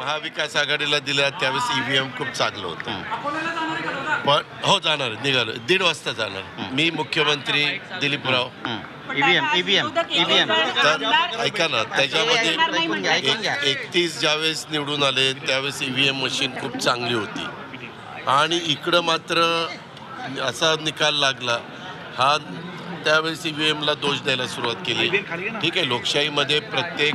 महाविकास आघाडीला दिला त्यावेळेस ईव्हीएम खूप चांगलं होतं. पण हो जाणार निघालो. दीड वाजता जाणार. मी मुख्यमंत्री दिलीपराव. ईव्हीएम ईव्हीएम ईव्हीएम तर ऐका ना त्याच्यामध्ये घ्या. एकतीस ज्यावेळेस निवडून आले त्यावेळेस ईव्हीएम मशीन खूप चांगली होती. आणि इकडं मात्र असा निकाल लागला. हा त्यावेळेस ई व्ही एमला दोष द्यायला सुरुवात केली. ठीक आहे लोकशाहीमध्ये प्रत्येक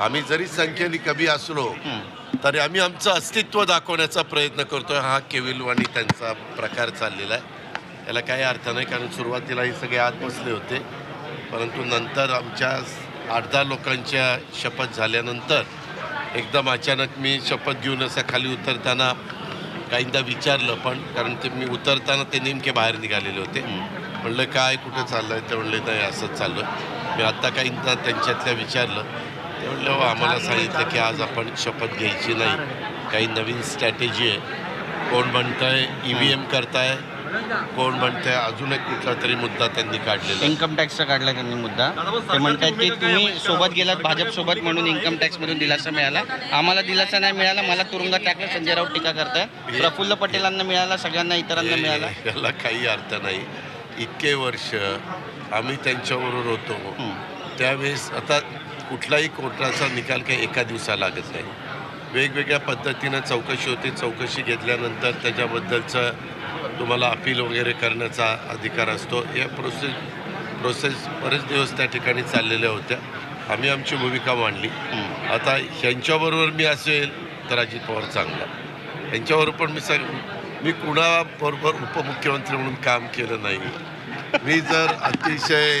आम्ही जरी संख्येने कमी असलो तरी आम्ही आमचं अस्तित्व दाखवण्याचा प्रयत्न करतोय. हा केविलवाणी त्यांचा प्रकार चाललेला आहे. याला काही अर्थ नाही कारण सुरुवातीला हे सगळे आत बसले होते. परंतु नंतर आमच्या आठ दहा लोकांच्या शपथ झाल्यानंतर एकदम अचानक मी शपथ घेऊन असं खाली उतरताना काहींदा विचारलं पण कारण ते मी उतरताना ते नेमके बाहेर निघालेले होते. म्हणलं काय कुठं चाललंय? ते म्हणले नाही असंच चाललं मी आत्ता काहींना त्यांच्यातल्या विचारलं. म्हणलं "हो, आम्हाला सांगितलं की आज आपण शपथ घ्यायची नाही. काही नवीन स्ट्रॅटेजी आहे. कोण म्हणतंय? ई व्ही एम करताय? कोण म्हणतंय? अजून एक कुठला तरी मुद्दा त्यांनी काढलेला आहे. इन्कम टॅक्सचा काढला त्यांनी मुद्दा. ते म्हणतात की तुम्ही सोबत गेलात भाजप सोबत म्हणून इन्कम टॅक्स मधून दिलासा मिळाला. आम्हाला दिलासा नाही मिळाला मला तुरुंगात टाकलं संजय राऊत टीका करताय. प्रफुल्ल पटेलांना मिळाला सगळ्यांना इतरांना मिळाला. याला काही अर्थ नाही. इतके वर्ष आम्ही त्यांच्याबरोबर होतो. त्यावेळेस आता कुठलाही कोर्टाचा निकाल काही एका दिवसा लागत नाही. वेगवेगळ्या पद्धतीनं चौकशी होते. चौकशी घेतल्यानंतर त्याच्याबद्दलचं तुम्हाला अपील वगैरे करण्याचा अधिकार असतो. या प्रोसेस प्रोसेस बरेच दिवस त्या ठिकाणी चाललेल्या होत्या. आम्ही आमची भूमिका मांडली. आता ह्यांच्याबरोबर मी असेल तर अजित पवार चांगला. ह्यांच्याबरोबर पण मी सांग मी कुणाबरोबर उपमुख्यमंत्री म्हणून काम केलं नाही. मी जर अतिशय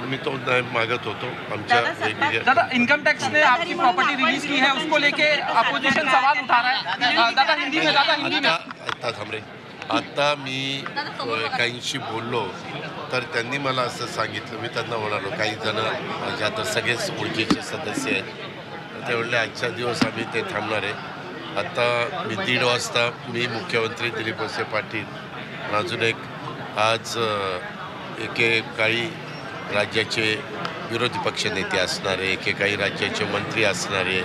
मी तो मागत होतो. आमच्या दादा, इनकम टैक्स ने आपकी प्रॉपर्टी रिलीज की है उसको लेके अपोजिशन सवाल उठा रहा है। दादा हिंदी में दादा हिंदी में। आता थांबरे आता मी काहींशी बोललो तर त्यांनी मला असं सांगितलं मी त्यांना म्हणालो काही जण माझे आता सगळेच ओळखीचे सदस्य आहेत. ते म्हणले आजच्या दिवस आम्ही ते थांबणार आहे. आता मी दीड वाजता मी मुख्यमंत्री दिलीप वळसे पाटील अजून एक आज अ, एकेकाळी राज्याचे विरोधी पक्षनेते असणारे एकेकाही राज्याचे मंत्री असणारे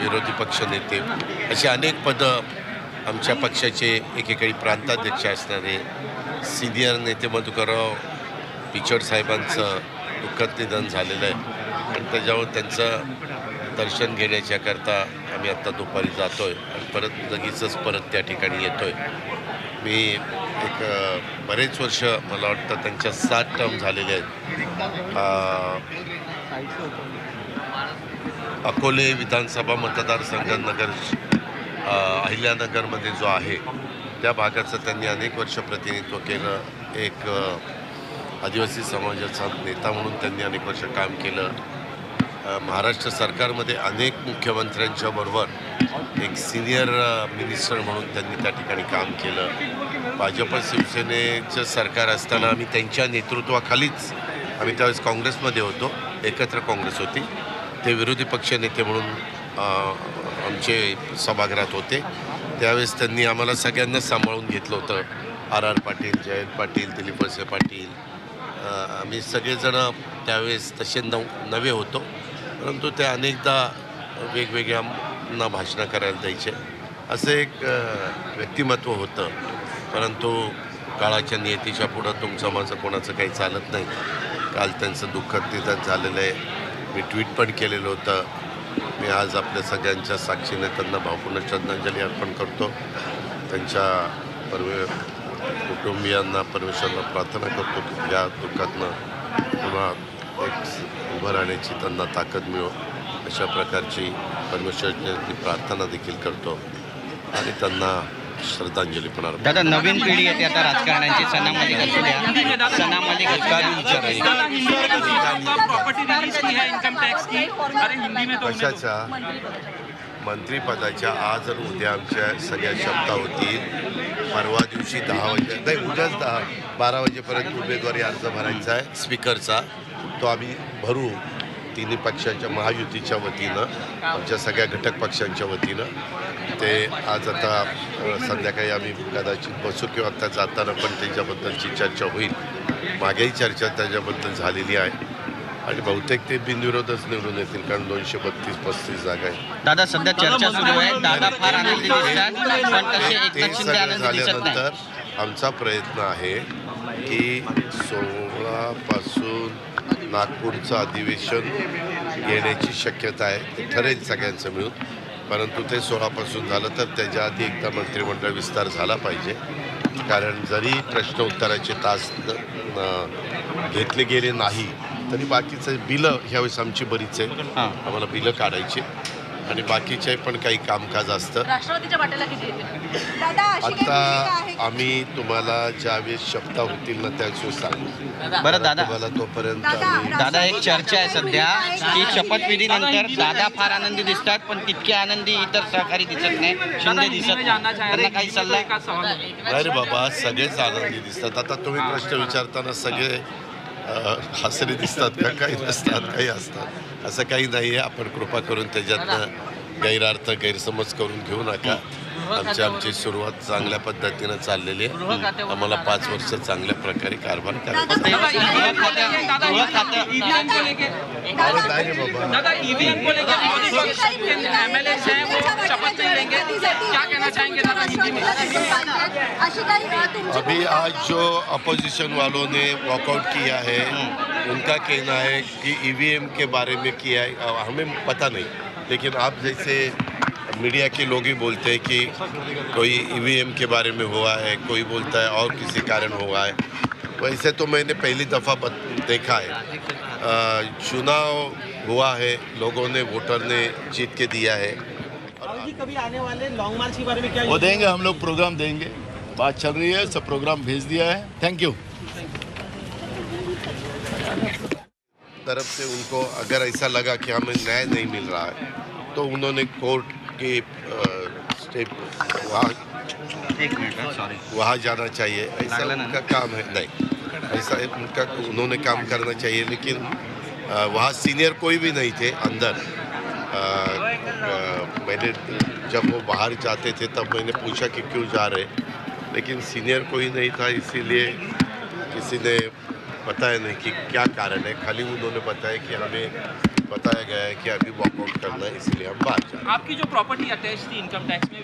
विरोधी पक्षनेते अशी अनेक पदं आमच्या पक्षाचे एकेकाळी प्रांताध्यक्ष असणारे सिनियर नेते मधुकरराव पिचड साहेबांचं दुःखद निधन झालेलं आहे. आणि त्याच्यावर त्यांचं दर्शन घेण्याच्याकरता आम्ही आत्ता दुपारी जातो आहे आणि परत लगेचच परत त्या ठिकाणी येतो आहे मी एक बरेच वर्ष मला वाटतं त्यांच्या सात टर्म झालेले आहेत. अकोले विधानसभा मतदारसंघ नगर अहिल्यानगरमध्ये जो आहे त्या भागाचं त्यांनी अनेक वर्ष प्रतिनिधित्व केलं. एक आदिवासी समाजाचा नेता म्हणून त्यांनी अनेक वर्ष काम केलं. महाराष्ट्र सरकारमध्ये अनेक मुख्यमंत्र्यांच्या बरोबर एक सिनियर मिनिस्टर म्हणून त्यांनी त्या ठिकाणी काम केलं. भाजप शिवसेनेचं सरकार असताना आम्ही त्यांच्या नेतृत्वाखालीच आम्ही त्यावेळेस काँग्रेसमध्ये होतो. एकत्र काँग्रेस होती. ते विरोधी पक्षनेते म्हणून आमचे सभागृहात होते. त्यावेळेस त्यांनी आम्हाला सगळ्यांना सांभाळून घेतलं होतं. आर आर पाटील जयंत पाटील दिलीप वळसे पाटील आम्ही सगळेजणं त्यावेळेस तसे नव नवे होतो. परंतु ते अनेकदा वेगवेगळ्या लोकांना भाषणं करायला द्यायचे. असं एक व्यक्तिमत्व होतं. परंतु काळाच्या नियतीच्या पुढं तुमचं माझं कोणाचं काही चालत नाही. काल त्यांचं दुःख निधन झालेलं आहे. मी ट्विट पण केलेलं होतं. मी आज आपल्या सगळ्यांच्या साक्षीने त्यांना भावपूर्ण श्रद्धांजली अर्पण करतो. त्यांच्या परवे कुटुंबियांना परमेश्वरांना प्रार्थना करतो की या दुःखातनं पुन्हा एक उभं राहण्याची त्यांना ताकद मिळो. अशा प्रकारची परमेश्वराची प्रार्थना देखील करतो आणि त्यांना श्रद्धांजली पण अर्पण दादा नवीन पिढी येते आता राजकारणाची सना मलिक असू द्या. सना मलिक है कशाच्या मंत्रिपदाच्या आज आणि उद्या आमच्या सगळ्या शब्दा होतील. परवा दिवशी दहा वाजे नाही उद्याच दहा बारा वाजेपर्यंत उमेदवारी अर्ज भरायचा आहे स्पीकरचा. तो आम्ही भरू. तिन्ही पक्षाच्या महायुतीच्या वतीनं आमच्या सगळ्या घटक पक्षांच्या वतीनं. ते आज आता संध्याकाळी आम्ही कदाचित बसू किंवा आता जाताना पण त्याच्याबद्दलची चर्चा होईल. मागेही चर्चा त्याच्याबद्दल झालेली आहे. आणि बहुतेक ते बिनविरोधच निवडून येतील कारण दोनशे बत्तीस पस्तीस जागा आहे दादा सध्या चर्चा सुरू आहे. दादा फार आनंदी दिसतात पण झाल्यानंतर आमचा प्रयत्न आहे की सोळापासून नागपूरचं अधिवेशन घेण्याची शक्यता आहे. ठरेल सगळ्यांचं मिळून. परंतु ते सोळापासून झालं तर त्याच्या आधी एकदा मंत्रिमंडळ विस्तार झाला पाहिजे. कारण जरी प्रश्न उत्तराचे तास घेतले गेले नाही तरी बाकीचं बिलं ह्यावेळेस आमची बरीच आहे आम्हाला बिलं काढायची आणि बाकीचे पण काही कामकाज असतं. राष्ट्रवादीच्या वाट्याला किती येते दादा अशी काही भूमिका आहे आता आम्ही तुम्हाला ज्यावेळेस शब्द होतील ना त्यावेळेस सांगू. बरं दादा. तुम्हाला तोपर्यंत दादा, एक चर्चा आहे सध्या की? शपथविधीनंतर दादा फार आनंदी दिसतात पण तितके आनंदी इतर सहकारी दिसत नाही. शिंदे दिसत त्यांना काही सल्ला एक आध सवाल है। नाही रे बाबा सगळेच आनंदी दिसतात. आता तुम्ही प्रश्न विचारताना सगळे हसरे दिसतात का? काही नसतात काही असतात. असं काही नाही आहे आपण कृपा करून त्याच्यातनं गैरार्थ गैरसमज करून घेऊ नका आमची आमची सुरुवात चांगल्या पद्धतीनं चाललेली आहे आम्हाला पाच वर्ष चांगल्या प्रकारे कारभार करायचा आहे. दादा ईवीएम को लेके दादा गृह खातं- ईवीएम को लेके अरे नाही रे बाबा दादा ईवीएम को लेके विरोधी पक्ष के एमएलए हैं वो शपथ नहीं लेंगे क्या कहना चाहेंगे दादा हिंदी में अशी काही अ, तुमची अभी आज जो अपोजिशन वालों ने वॉकआउट किया है उनका कहना है कि ईवीएम के बारे में किया है हमें पता नहीं। लेकिन आप जैसे मीडिया के लोग ही बोलते हैं कि कोई ईवीएम के बारे में हुआ है कोई बोलता है और किसी कारण हुआ है। वैसे तो मैंने पहली दफ़ा देखा है। चुनाव हुआ है लोगों ने वोटर ने जीत के दिया है। कभी आने वाले लॉन्ग मार्च के बारे में क्या वो देंगे हम लोग प्रोग्राम देंगे। बात चल रही है सब प्रोग्राम भेज दिया है। थैंक यू तरफ़ से उनको अगर ऐसा लगा कि हमें न्याय नहीं मिल रहा है तो उन्होंने कोर्ट के स्टेप वहाँ सॉरी वहाँ जाना चाहिए। ऐसा उनका काम है नहीं। ऐसा उनका उन्होंने काम करना चाहिए लेकिन वहाँ सीनियर कोई भी नहीं थे अंदर। मैंने जब वो बाहर जाते थे तब मैंने पूछा कि क्यों जा रहे लेकिन सीनियर कोई नहीं था इसीलिए किसी ने बताया नहीं कि क्या कारण है। खाली उन्होंने बताया कि हमें बताया गया है कि अभी वॉकआउट करना है, इसलिए हम बाहर हैं। आपकी जो प्रॉपर्टी अटैच थी इनकम टैक्स में